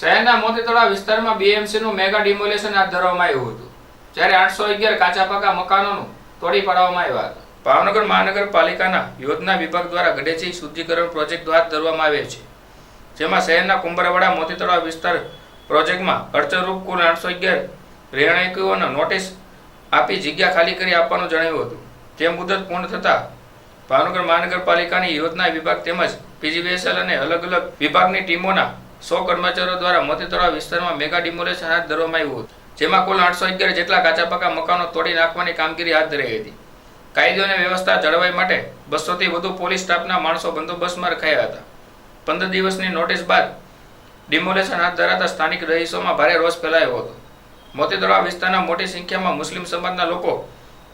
શહેરના મોતીતળા વિસ્તારમાં બીએમસીનું mega demolition હાથ ધરવામાં આવ્યું હતું. જ્યારે આઠસો અગિયાર કાચા પાકા મકાનોનું તોડી પાડવામાં આવ્યા હતા. ભાવનગર મહાનગરપાલિકાના યોજના વિભાગ દ્વારા ગડેચી શુદ્ધિકરણ પ્રોજેક્ટ હાથ ધરવામાં આવે છે. જેમાં શહેરના કુંભારવાડા મોતીતળા વિસ્તાર પ્રોજેક્ટમાં અડચણરૂપ કુલ આઠસો અગિયાર રહેણાંકીઓને નોટિસ આપી જગ્યા ખાલી કરી આપવાનું જણાવ્યું હતું. જે મુદત પૂર્ણ થતાં ભાવનગર મહાનગરપાલિકાની યોજના વિભાગ તેમજ પીજીવીએસએલ અને અલગ અલગ વિભાગની ટીમોના સો કર્મચારીઓ દ્વારા મોતીતળા વિસ્તારમાં મેગા ડિમોલેશન હાથ ધરવામાં આવ્યું હતું, જેમાં કુલ આઠસો અગિયાર જેટલા કાચા પાકા મકાનો તોડી નાખવાની કામગીરી હાથ ધરાઈ હતી. કાયદો અને વ્યવસ્થા જળવાઈ માટે બસોથી વધુ પોલીસ સ્ટાફના માણસો બંદોબસ્તમાં રખાયા હતા. પંદર દિવસની નોટિસ બાદ ડિમોલેશન હાથ ધરાતા સ્થાનિક રહીશોમાં ભારે રોષ ફેલાયો હતો. મોતીતળા વિસ્તારના મોટી સંખ્યામાં મુસ્લિમ સમાજના લોકો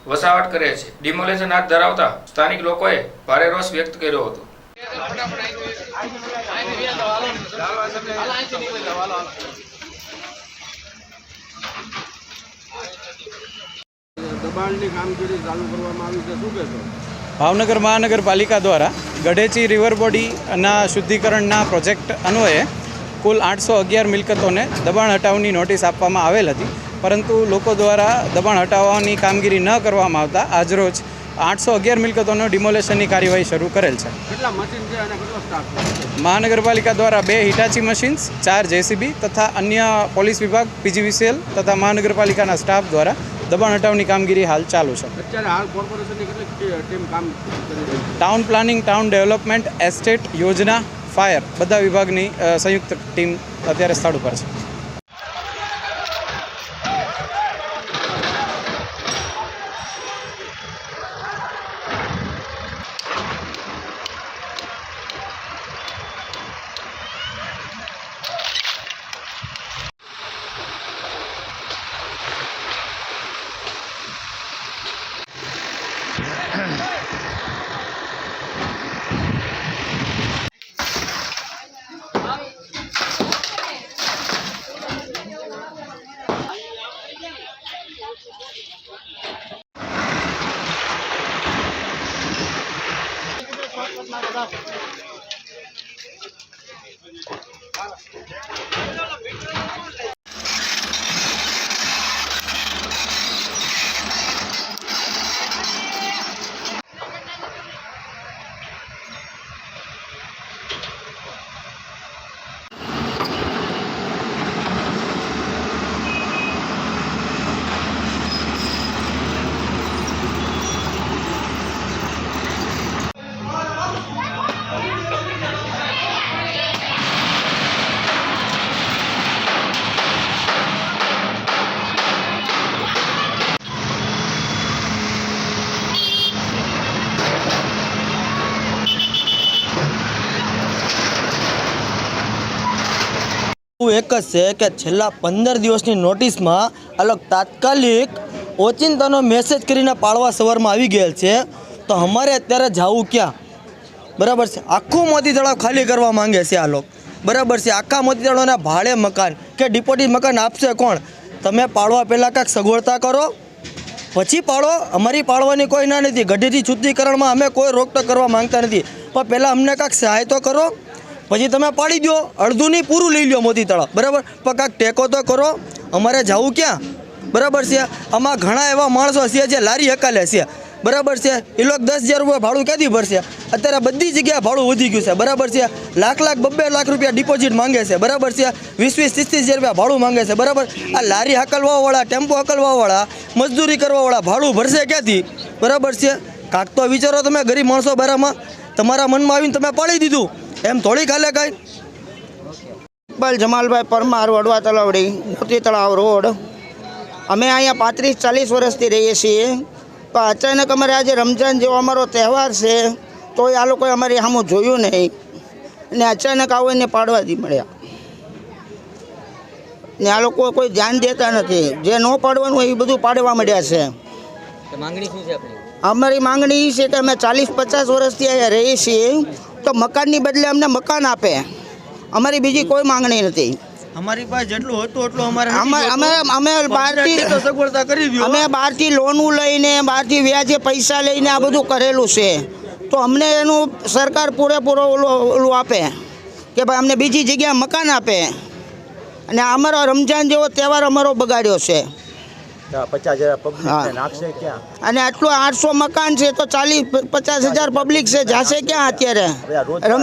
વસાવટ કરે છે. ડિમોલેશન હાથ ધરાવતા સ્થાનિક લોકોએ ભારે રોષ વ્યક્ત કર્યો હતો. ભાવનગર મહાનગરપાલિકા દ્વારા ગઢેચી રિવર બોડીના શુદ્ધિકરણના પ્રોજેક્ટ અન્વયે કુલ આઠસો અગિયાર મિલકતોને દબાણ હટાવની નોટિસ આપવામાં આવેલ હતી. પરંતુ લોકો દ્વારા દબાણ હટાવવાની કામગીરી ન કરવામાં આવતા આજરોજ આઠસો અગિયાર મિલકતોનો ડિમોલેશનની કાર્યવાહી શરૂ કરેલ છે. મહાનગરપાલિકા દ્વારા બે હિટાચી મશીન્સ ચાર જેસીબી તથા અન્ય પોલીસ વિભાગ પીજીવીસીએલ તથા મહાનગરપાલિકાના સ્ટાફ દ્વારા દબાણ હટાવની કામગીરી હાલ ચાલુ છે. Town planning town development estate યોજના ફાયર બધા વિભાગની સંયુક્ત ટીમ અત્યારે સ્થળ ઉપર છે. એવું એક જ છે કે છેલ્લા પંદર દિવસની નોટિસમાં અલગ તાત્કાલિક ઓચિંતાનો મેસેજ કરીને પાળવા સવારમાં આવી ગયેલ છે. તો અમારે અત્યારે જવું ક્યાં? બરાબર છે. આખું મોતી તળાવ ખાલી કરવા માંગે છે આ લોકો. બરાબર છે. આખા મોતી તળાવના ભાડે મકાન કે ડિપોઝિટ મકાન આપશે કોણ? તમે પાળવા પહેલાં કાંઈક સગવડતા કરો. પછી પાડો અમારી પાળવાની કોઈ ના નથી. ગઢીથી શુદ્ધિકરણમાં અમે કોઈ રોકટોક કરવા માંગતા નથી. પણ પહેલાં અમને કાંઈક સહાય તો કરો. પછી તમે પાડી દો અડધું નહીં, પૂરું લઈ લો મોતી તળાવ. બરાબર? પણ કાંક ટેકો તો કરો. અમારે જવું ક્યાં? બરાબર છે? આમાં ઘણા એવા માણસો છે જે લારી હકાલે છે. બરાબર છે? એ લોકો દસ હજાર રૂપિયા ભાડું ક્યાંથી ભરશે? અત્યારે બધી જગ્યાએ ભાડું વધી ગયું છે. બરાબર છે? લાખ લાખ, બબ્બે લાખ રૂપિયા ડિપોઝિટ માંગે છે. બરાબર છે? વીસ વીસ, ત્રીસ ત્રીસ હજાર રૂપિયા ભાડું માંગે છે. બરાબર? આ લારી હકલવાવાળા, ટેમ્પો હકલવાવાળા, મજદૂરી કરવાવાળા ભાડું ભરશે ક્યાંથી? બરાબર છે? કાંક તો વિચારો તમે ગરીબ માણસો બારામાં. તમારા મનમાં આવીને તમે પાડી દીધું. એમ થોડી ખાલે કાંઈ? ઇકબાલ જમાલભાઈ પરમાર વડવા તલાવડી મોતી તળાવ રોડ. અમે અહીંયા પાંત્રીસ ચાલીસ વર્ષથી રહીએ છીએ. પણ અચાનક અમારે આજે રમજાન જેવો અમારો તહેવાર છે તો આ લોકોએ અમારી સામું જોયું નહીં. ને અચાનક આવો એને પાડવાથી મળ્યા. ને આ લોકો કોઈ ધ્યાન દેતા નથી. જે ન પાડવાનું હોય એ બધું પાડવા મળ્યા છે. અમારી માંગણી એ છે કે અમે ચાલીસ પચાસ વર્ષથી અહીંયા રહીએ છીએ. તો મકાનની બદલે અમને મકાન આપે. અમારી બીજી કોઈ માંગણી નથી. અમારી પાસે જેટલું હતું એટલું અમારે અમે અમે બહારથી સગવડતા કરી અમે બહારથી લોનું લઈને બહારથી વ્યાજે પૈસા લઈને આ બધું કરેલું છે. તો અમને એનું સરકાર પૂરેપૂરો ઓલું ઓલું આપે કે ભાઈ અમને બીજી જગ્યાએ મકાન આપે. અને અમારો રમજાન જેવો તહેવાર અમારો બગાડ્યો છે. પચાસ હજાર પબ્લિક હા. નાખશે ક્યાં? અને આટલું આઠસો મકાન છે તો ચાલીસ પચાસ હજાર પબ્લિક છે. જાશે ક્યાં અત્યારે?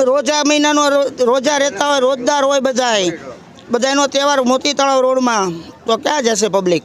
રોજા મહિનાનો રોજા રહેતા હોય રોજદાર હોય બધાય. બધાનો તહેવાર મોતી તળાવ રોડમાં. તો ક્યાં જશે પબ્લિક